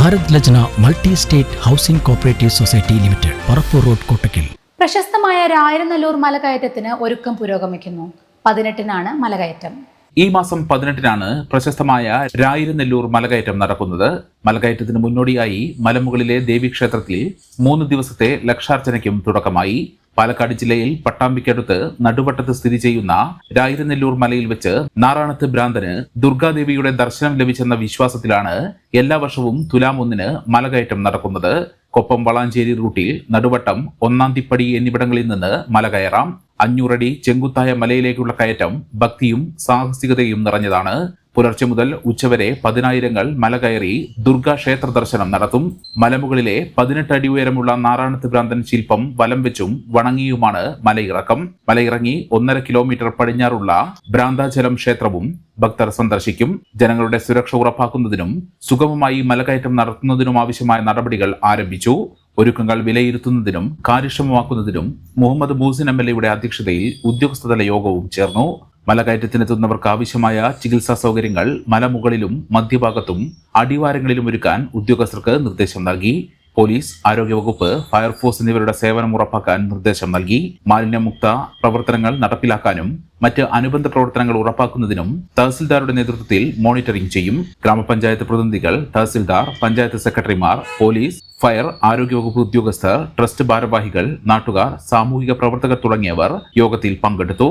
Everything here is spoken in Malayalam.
Bharat Lajna multi state housing cooperative society limited Parappur road Kottakkal. പ്രശസ്തമായ രായരനല്ലൂർ മലകയറ്റത്തിന് ഒരുക്കം പുരോഗമിക്കുന്നു. പതിനെട്ടിനാണ് മലകയറ്റം. ഈ മാസം പതിനെട്ടിനാണ് പ്രശസ്തമായ രായിരനെല്ലൂർ മലകയറ്റം നടക്കുന്നത്. മലകയറ്റത്തിന് മുന്നോടിയായി മലമുകളിലെ ദേവീക്ഷേത്രത്തിൽ മൂന്ന് ദിവസത്തെ ലക്ഷാർച്ചനയ്ക്കും തുടക്കമായി. പാലക്കാട് ജില്ലയിൽ പട്ടാമ്പിക്കടുത്ത് നടുവട്ടത്ത് സ്ഥിതി ചെയ്യുന്ന രായിരനെല്ലൂർ മലയിൽ വെച്ച് നാറാണത്ത് ഭ്രാന്തന് ദുർഗാദേവിയുടെ ദർശനം ലഭിച്ചെന്ന വിശ്വാസത്തിലാണ് എല്ലാ വർഷവും തുലാം ഒന്നിന് മലകയറ്റം നടക്കുന്നത്. കൊപ്പം വളാഞ്ചേരി റൂട്ടിൽ നടുവട്ടം ഒന്നാംതിപ്പടി എന്നിവിടങ്ങളിൽ നിന്ന് മല കയറാം. അഞ്ഞൂറടി ചെങ്കുത്തായ മലയിലേക്കുള്ള കയറ്റം ഭക്തിയും സാഹസികതയും നിറഞ്ഞതാണ്. പുലർച്ചെ മുതൽ ഉച്ചവരെ പതിനായിരങ്ങൾ മല കയറി ദുർഗാ ദർശനം നടത്തും. മലമുകളിലെ പതിനെട്ട് അടി ഉയരമുള്ള നാറായണത്ത് ഭ്രാന്തൻ ശില്പം വലം വെച്ചും വണങ്ങിയുമാണ് മലയിറക്കം. മലയിറങ്ങി ഒന്നര കിലോമീറ്റർ പടിഞ്ഞാറുള്ള ഭ്രാന്താചലം ക്ഷേത്രവും ഭക്തർ സന്ദർശിക്കും. ജനങ്ങളുടെ സുരക്ഷ ഉറപ്പാക്കുന്നതിനും സുഗമമായി മലകയറ്റം നടത്തുന്നതിനും ആവശ്യമായ നടപടികൾ ആരംഭിച്ചു. ഒരുക്കങ്ങൾ വിലയിരുത്തുന്നതിനും കാര്യക്ഷമമാക്കുന്നതിനും മുഹമ്മദ് ബൂസിൻ എം എൽ എയുടെ അധ്യക്ഷതയിൽ ഉദ്യോഗസ്ഥതല യോഗവും ചേർന്നു. മലകയറ്റത്തിനെത്തുന്നവർക്ക് ആവശ്യമായ ചികിത്സാ സൗകര്യങ്ങൾ മലമുകളിലും മധ്യഭാഗത്തും അടിവാരങ്ങളിലും ഒരുക്കാൻ ഉദ്യോഗസ്ഥർക്ക് നിർദ്ദേശം നൽകി. പോലീസ് ആരോഗ്യവകുപ്പ് ഫയർഫോഴ്സ് എന്നിവരുടെ സേവനം ഉറപ്പാക്കാൻ നിർദ്ദേശം നൽകി. മാലിന്യമുക്ത പ്രവർത്തനങ്ങൾ നടപ്പിലാക്കാനും മറ്റ് അനുബന്ധ പ്രവർത്തനങ്ങൾ ഉറപ്പാക്കുന്നതിനും തഹസിൽദാരുടെ നേതൃത്വത്തിൽ മോണിറ്ററിംഗ് ചെയ്യും. ഗ്രാമപഞ്ചായത്ത് പ്രതിനിധികൾ തഹസിൽദാർ പഞ്ചായത്ത് സെക്രട്ടറിമാർ പോലീസ് ഫയർ ആരോഗ്യവകുപ്പ് ഉദ്യോഗസ്ഥർ ട്രസ്റ്റ് ഭാരവാഹികൾ നാട്ടുകാർ സാമൂഹിക പ്രവർത്തകർ തുടങ്ങിയവർ യോഗത്തിൽ പങ്കെടുത്തു.